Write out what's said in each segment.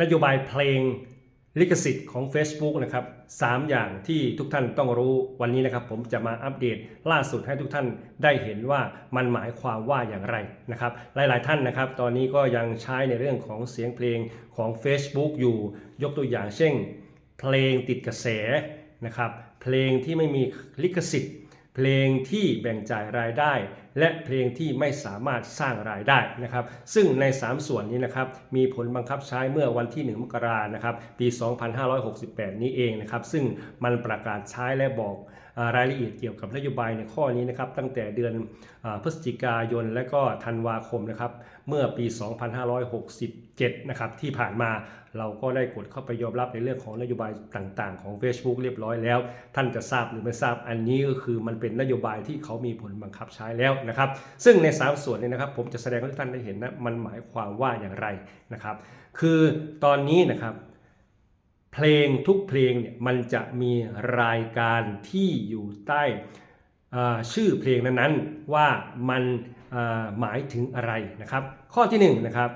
นโยบายเพลงลิขสิทธิ์ของ Facebook นะครับสามอย่างที่ทุกท่านต้องรู้วันนี้นะครับ ผมจะมาอัปเดตล่าสุดให้ทุกท่านได้เห็นว่ามันหมายความว่าอย่างไรนะครับ หลาย ๆ ท่านนะครับ ตอนนี้ก็ยังใช้ในเรื่องของเสียงเพลงของ Facebook อยู่ ยกตัวอย่างเช่น เพลงติดกระแสนะครับ เพลงที่ไม่มีลิขสิทธิ์ เพลงที่แบ่งจ่ายรายได้ และเพลงที่ไม่สามารถสร้างรายได้นะครับ ซึ่งใน 3 ส่วนนี้นะครับมีผลบังคับใช้เมื่อวันที่ 1 มกรานะครับปี 2568 นี้เองนะครับ ซึ่งมันประกาศใช้และบอกรายละเอียดเกี่ยวกับนโยบายในข้อนี้นะครับตั้งแต่เดือนอพฤศจิกายนและก็ธันวาคมนะครับเมื่อปี 7นะครับที่ผ่านมาเราก็ได้กดเข้าไปยอมรับในเรื่องของนโยบายต่างๆ ของ Facebook เรียบร้อยแล้ว ท่านจะทราบหรือไม่ทราบอันนี้ก็คือมันเป็นนโยบายที่เขามีผลบังคับใช้แล้วนะครับ ซึ่งใน 3 ส่วนนี้นะครับผมจะแสดงให้ท่านได้เห็นนะมันหมายความว่าอย่างไรนะครับ คือตอนนี้นะครับเพลงทุกเพลงเนี่ยมันจะมีรายการที่อยู่ใต้ชื่อเพลงนั้นๆว่ามันหมายถึงอะไรนะครับ ข้อที่หนึ่งนะครับ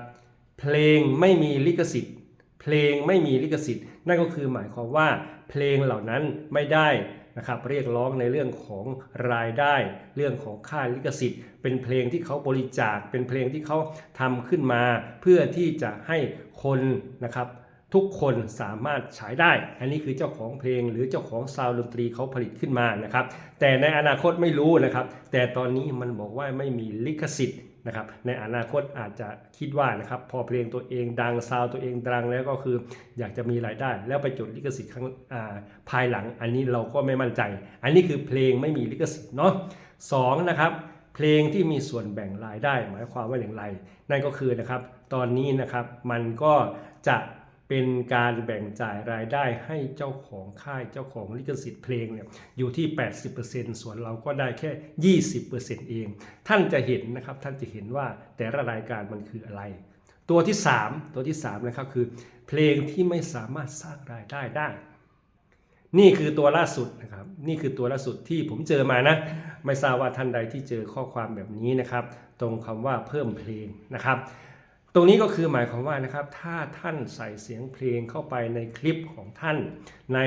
เพลงไม่มีลิขสิทธิ์ เพลงไม่มีลิขสิทธิ์ นั่นก็คือหมายความว่าเพลงเหล่านั้นไม่ได้นะครับเรียกร้องในเรื่องของรายได้ เรื่องของค่าลิขสิทธิ์ เป็นเพลงที่เขาบริจาคเป็นเพลงที่เขาทำขึ้นมา เพื่อที่จะให้คนนะครับทุกคนสามารถฉายได้ อันนี้คือเจ้าของเพลงหรือเจ้าของซาวด์ดนตรีเขาผลิตขึ้นมานะครับ แต่ในอนาคตไม่รู้นะครับ แต่ตอนนี้มันบอกว่าไม่มีลิขสิทธิ์ นะครับในอนาคตอาจจะคิดว่านะครับพอเพลงตัวเองดังซาวตัวเองดังแล้วก็คืออยากจะมีรายได้ แล้วไปจดลิขสิทธิ์ครั้งาภายหลัง อันนี้เราก็ไม่มั่นใจ อันนี้คือเพลงไม่มีลิขสิทธิ์เนาะสองนะครับเพลงที่มีส่วนแบ่งรายได้หมายความว่าอย่างไร นั่นก็คือนะครับตอนนี้นะครับมันก็จะ เป็นการแบ่งจ่ายรายได้ให้เจ้าของค่ายเจ้าของลิขสิทธิ์เพลงเนี่ยอยู่ที่ 80%ส่วนเราก็ได้แค่ 20%เอง ท่านจะเห็นนะครับท่านจะเห็นว่าแต่ละรายการมันคืออะไร ตัวที่ 3 ตัวที่3นะครับคือ เพลงที่ไม่สามารถสร้างรายได้ได้ นี่คือตัวล่าสุดนะครับนี่คือตัวล่าสุดที่ผมเจอมานะ ไม่ทราบว่าท่านใดที่เจอข้อความแบบนี้นะครับ ตรงคำว่าเพิ่มเพลงนะครับ ตรงนี้ก็คือหมายความว่านะครับถ้าท่านใส่เสียงเพลงเข้าไปในคลิปของท่าน ใน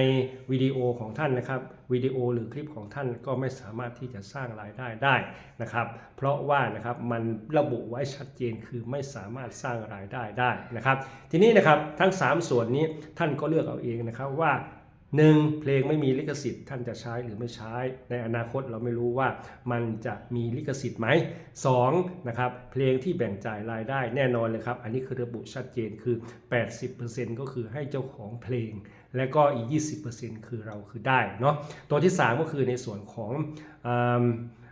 วิดีโอของท่านนะครับวิดีโอหรือคลิปของท่านก็ไม่สามารถที่จะสร้างรายได้ได้นะครับ เพราะว่านะครับมันระบุไว้ชัดเจนคือไม่สามารถสร้างรายได้ได้นะครับ ทีนี้นะครับทั้ง 3 ส่วนนี้ท่านก็เลือกเอาเองนะครับว่า หนึ่งเพลงไม่มีลิขสิทธิ์ท่านจะใช้หรือไม่ใช้ ในอนาคตเราไม่รู้ว่ามันจะมีลิขสิทธิ์ไหมสองนะครับเพลงที่แบ่งจ่ายรายได้แน่นอนเลยครับ อันนี้คือระบุชัดเจนคือ 80%ก็คือให้เจ้าของเพลง และก็อีก 20%คือเราคือได้เนาะตัวที่ 3 ก็คือในส่วนของอ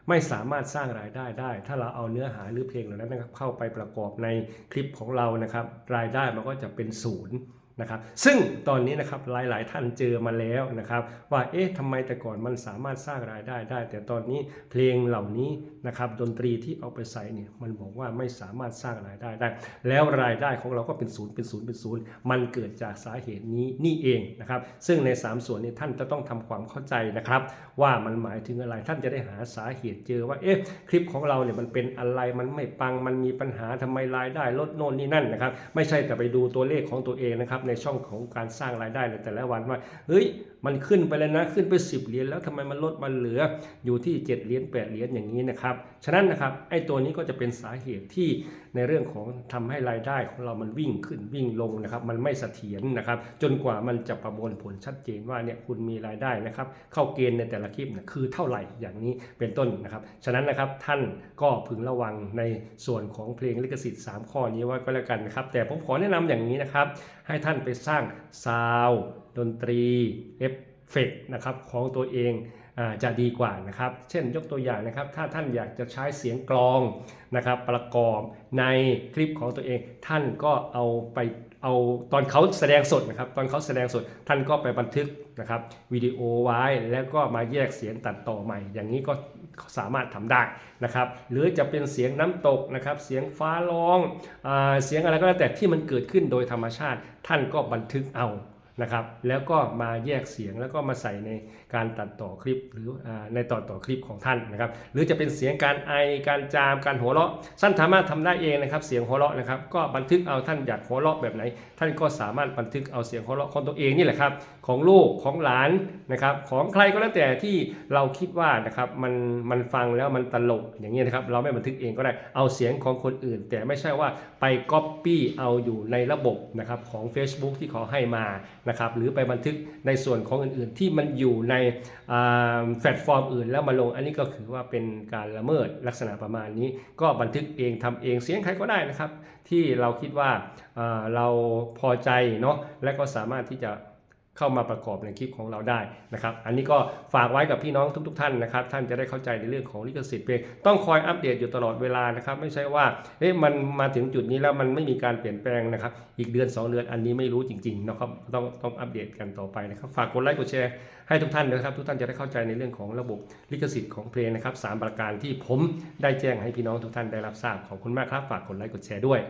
ไม่สามารถสร้างรายได้ได้ ถ้าเราเอาเนื้อหาหรือเพลงเหล่านั้นนะครับเข้าไปประกอบในคลิปของเรานะครับ รายได้มันก็จะเป็นศูนย์ นะครับซึ่งตอนนี้นะครับหลาย ๆ ท่านเจอมาแล้วนะครับ ว่าเอ๊ะทำไมแต่ก่อนมันสามารถสร้างรายได้ได้ แต่ตอนนี้เพลงเหล่านี้นะครับดนตรีที่เอาไปใส่เนี่ยมันบอกว่าไม่สามารถสร้างรายได้ได้ แล้วรายได้ของเราก็เป็นศูนย์เป็นศูนย์เป็นศูนย์มันเกิดจากสาเหตุนี้นี่เองนะครับ ซึ่งใน 3 ส่วนนี้ท่านจะต้องทำความเข้าใจนะครับ ว่ามันหมายถึงอะไรท่านจะได้หาสาเหตุเจอว่าเอ๊ะคลิปของเราเนี่ยมันเป็นอะไรมันไม่ปังมันมีปัญหาทำไมรายได้ลดโน่นนี่นั่นนะครับ ไม่ใช่แต่ไปดูตัวเลขของตัวเองนะครับในช่องของการสร้างรายได้ในแต่ละวันว่าเฮ้ยมันขึ้นไปแล้วนะขึ้นไป 10 เหรียญแล้วทำไมมันลดมันเหลืออยู่ที่ 7 เหรียญ8 เหรียญอย่างนี้นะครับฉะนั้นนะครับไอ้ตัวนี้ก็จะเป็นสาเหตุที่ในเรื่องของทำให้รายได้ของเรามันวิ่งขึ้นวิ่งลงนะครับมันไม่เสถียรนะครับจนกว่ามันจะประมวลผลชัดเจนว่าเนี่ยคุณมีรายได้นะครับเข้าเกณฑ์ในแต่ละคลิปนี่ยคือเท่าไหร่อย่างนี้เป็นต้นนะครับฉะนั้นนะครับท่านก็พึงระวังในส่วนของเพลงลิขสิทธิ์ 3 ข้อนี้ไว้ก็แล้วกันนะครับแต่ผมขอแนะนำอย่างนี้นะครับให้ท่านไปสร้างซาวดนตรีเอฟ เฟกนะครับของตัวเองจะดีกว่านะครับ เช่นยกตัวอย่างนะครับ ถ้าท่านอยากจะใช้เสียงกลองนะครับ ประกอบในคลิปของตัวเอง ท่านก็เอาไปเอาตอนเขาแสดงสดนะครับ ตอนเขาแสดงสดท่านก็ไปบันทึกนะครับวิดีโอไว้แล้วก็มาแยกเสียงตัดต่อใหม่ อย่างนี้ก็สามารถทำได้นะครับ หรือจะเป็นเสียงน้ำตกนะครับ เสียงฟ้าร้องอเสียงอะไรก็แล้วแต่ที่มันเกิดขึ้นโดยธรรมชาติ ท่านก็บันทึกเอา นะครับแล้วก็มาแยกเสียงแล้วก็มาใส่ในการตัดต่อคลิปหรืออในต่อต่อคลิปของท่านนะครับหรือจะเป็นเสียงการไอการจามการหัวเราะท่านสามารถทำได้เองนะครับเสียงหัวเราะนะครับก็บันทึกเอาท่านอยากหัวเราะแบบไหน ท่านก็สามารถบันทึกเอาเสียงหัวเราะของตัวเองนี่แหละครับของลูกของหลานนะครับของใครก็แล้วแต่ที่เราคิดว่านะครับมันมันฟังแล้วมันตลกอย่างนี้ยนะครับเราไม่บันทึกเองก็ได้เอาเสียงของคนอื่น แต่ไม่ใช่ว่าไปก๊อปปี้เอาอยู่ในระบบนะครับของ Facebook ที่เขาให้มานะครับหรือไปบันทึกในส่วนของอื่นๆ ที่มันอยู่ในแพลตฟอร์มอื่นแล้วมาลงอันนี้ก็คือว่าเป็นการละเมิดลักษณะประมาณนี้ ก็บันทึกเองทำเองเสียงใครก็ได้นะครับ ที่เราคิดว่าเราพอใจเนาะและก็สามารถที่จะ เข้ามาประกอบในคลิปของเราได้นะครับ อันนี้ก็ฝากไว้กับพี่น้องทุกๆท่านนะครับ ท่านจะได้เข้าใจในเรื่องของลิขสิทธิ์เพลงต้องคอยอัปเดตอยู่ตลอดเวลานะครับ ไม่ใช่ว่าเอ๊ะมันมาถึงจุดนี้แล้วมันไม่มีการเปลี่ยนแปลงนะครับ อีกเดือน 2 เดือนอันนี้ไม่รู้จริงๆนะครับต้องต้องอัปเดตกันต่อไปนะครับ ฝากกดไลค์กดแชร์ให้ทุกท่านนะครับ ทุกท่านจะได้เข้าใจในเรื่องของระบบลิขสิทธิ์ของเพลงนะครับสามประการที่ผมได้แจ้งให้พี่น้องทุกท่านได้รับทราบขอบคุณมากครับ ฝากกดไลค์กดแชร์ด้วย